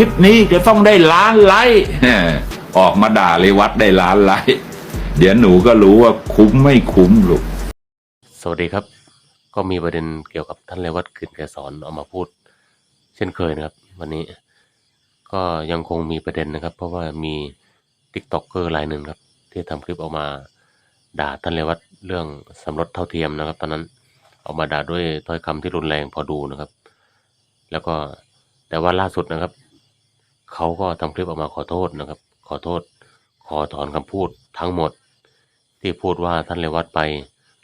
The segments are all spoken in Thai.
คลิปนี้จะต้องได้ล้านไลค์ออกมาด่าเลยวัดได้ล้านไลค์เดี๋ยวหนูก็รู้ว่าคุ้มไม่คุ้มลูกสวัสดีครับ ก็มีประเด็นเกี่ยวกับท่านเลวัตกลิ่นแกสอนเอามาพูด เช่นเคยนะครับ วันนี้ ก็ยังคงมีประเด็นนะครับ เพราะว่ามีติ๊กต็อกเกอร์รายหนึ่งครับ ที่ทำคลิปออกมาด่าท่านเลวัตเรื่องสมรสเท่าเทียมนะครับ ตอนนั้นออกมาด่าด้วยถ้อยคำที่รุนแรงพอดูนะครับ แล้วก็แต่ว่าล่าสุดนะครับ เขาก็ทำคลิปออกมาขอโทษนะครับ ขอโทษ ขอถอนคำพูดทั้งหมด ที่พูดว่าท่านเลวัตไป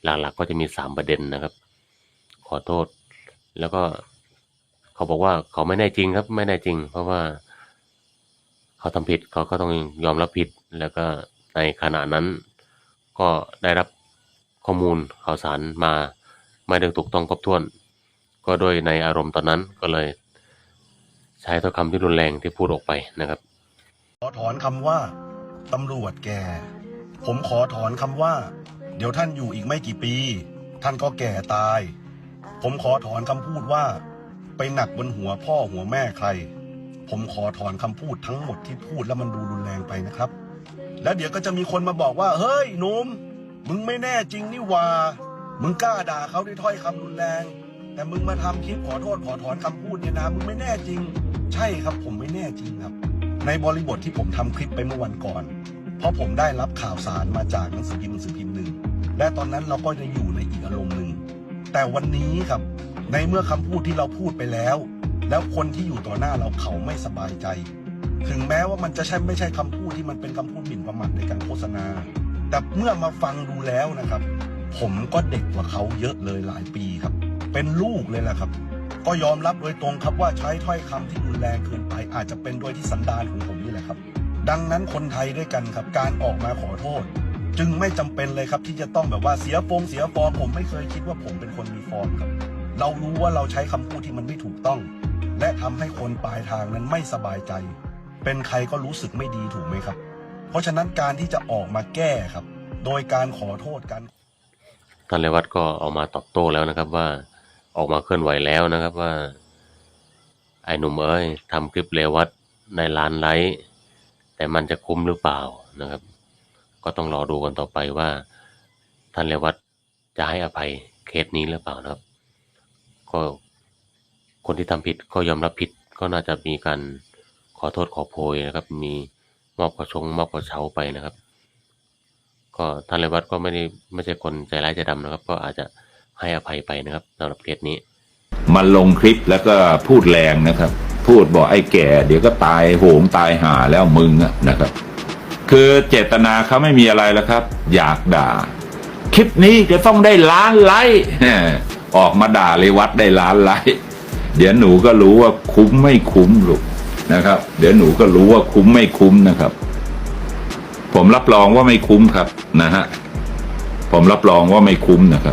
หลักๆก็จะมีสามประเด็นนะครับ ขอโทษ แล้วก็เขาบอกว่าเขาไม่แน่จริงครับ ไม่แน่จริง เพราะว่า เขาทำผิดเขาก็ต้องยอมรับผิด แล้วก็ในขณะนั้น ก็ได้รับข้อมูลข่าวสารมา ไม่ได้ถูกต้องครบถ้วน ก็โดยในอารมณ์ตอนนั้นก็เลย ใช้ถ้อยคำที่รุนแรงที่พูดออกไปนะครับ ขอถอนคำว่าตำรวจแก่ ผมขอถอนคำว่า เดี๋ยวท่านอยู่อีกไม่กี่ปี ท่านก็แก่ตาย ผมขอถอนคำพูดว่า ไปหนักบนหัวพ่อหัวแม่ใคร ผมขอถอนคำพูดทั้งหมดที่พูดแล้วมันดูรุนแรงไปนะครับ แล้วเดี๋ยวก็จะมีคนมาบอกว่า เฮ้ยหนุ่มมึงไม่แน่จริงนี่หว่า มึงกล้าด่าเขาด้วยถ้อยคำรุนแรง แต่มึงมาทำคลิปขอโทษขอถอนคำพูดเนี่ยนะมึงไม่แน่จริง ใช่ครับผมไม่แน่จริงครับ ในบริบทที่ผมทำคลิปไปเมื่อวันก่อน เพราะผมได้รับข่าวสารมาจากหนังสือพิมพ์หนังสือพิมพ์หนึ่งและตอนนั้นเราก็จะอยู่ในอีกอารมณ์หนึ่งแต่วันนี้ครับ ในเมื่อคำพูดที่เราพูดไปแล้ว แล้วคนที่อยู่ต่อหน้าเราเขาไม่สบายใจ ถึงแม้ว่ามันจะใช่ไม่ใช่คำพูดที่มันเป็นคำพูดหมิ่นประมาทในการโฆษณา แต่เมื่อมาฟังดูแล้วนะครับ ผมก็เด็กกว่าเขาเยอะเลยหลายปีครับ เป็นลูกเลยแหละครับ ก็ยอมรับโดยตรงครับว่าใช้ถ้อยคำที่รุนแรงเกินไปอาจจะเป็นโดยที่สันดานของผมนี่แหละครับ ดังนั้นคนไทยด้วยกันครับการออกมาขอโทษ จึงไม่จำเป็นเลยครับที่จะต้องแบบว่าเสียฟงเสียฟอร์มผมไม่เคยคิดว่าผมเป็นคนมีฟอร์มครับ เรารู้ว่าเราใช้คำพูดที่มันไม่ถูกต้อง และทำให้คนปลายทางนั้นไม่สบายใจ เป็นใครก็รู้สึกไม่ดีถูกไหมครับ เพราะฉะนั้นการที่จะออกมาแก้ครับ โดยการขอโทษกันท่านเลวัตก็ออกมาตอบโต้แล้วนะครับว่า ออกมาเคลื่อนไหวแล้วนะครับว่า ไอ้หนุ่มเอ้ยทำคลิปเลวัตในล้านไลค์แต่มันจะคุ้มหรือเปล่านะครับ ก็ต้องรอดูกันต่อไปว่า ท่านเลวัตจะให้อภัยเคสนี้หรือเปล่านะครับ ก็คนที่ทำผิดก็ยอมรับผิดก็น่าจะมีการขอโทษขอโพยนะครับ มีมอบกระชงมอบกระเช้าไปนะครับ ก็ท่านเลวัตก็ไม่ได้ไม่ใช่คนใจร้ายใจดำนะครับ ก็อาจจะ ให้อภัยไปนะครับสำหรับเคสนี้ มันลงคลิปแล้วก็พูดแรงนะครับ พูดบอกไอ้แก่ เดี๋ยวก็ตายโหงตายหาแล้วมึงอะนะครับ คือเจตนาเขาไม่มีอะไรแล้วครับ อยากด่า คลิปนี้จะต้องได้ล้านไลค์ออกมาด่าเลยวัดได้ล้านไลค์เดี๋ยวหนูก็รู้ว่าคุ้มไม่คุ้มลูกนะครับ เดี๋ยวหนูก็รู้ว่าคุ้มไม่คุ้มนะครับ ผมรับรองว่าไม่คุ้มครับนะฮะผมรับรองว่าไม่คุ้มนะครับ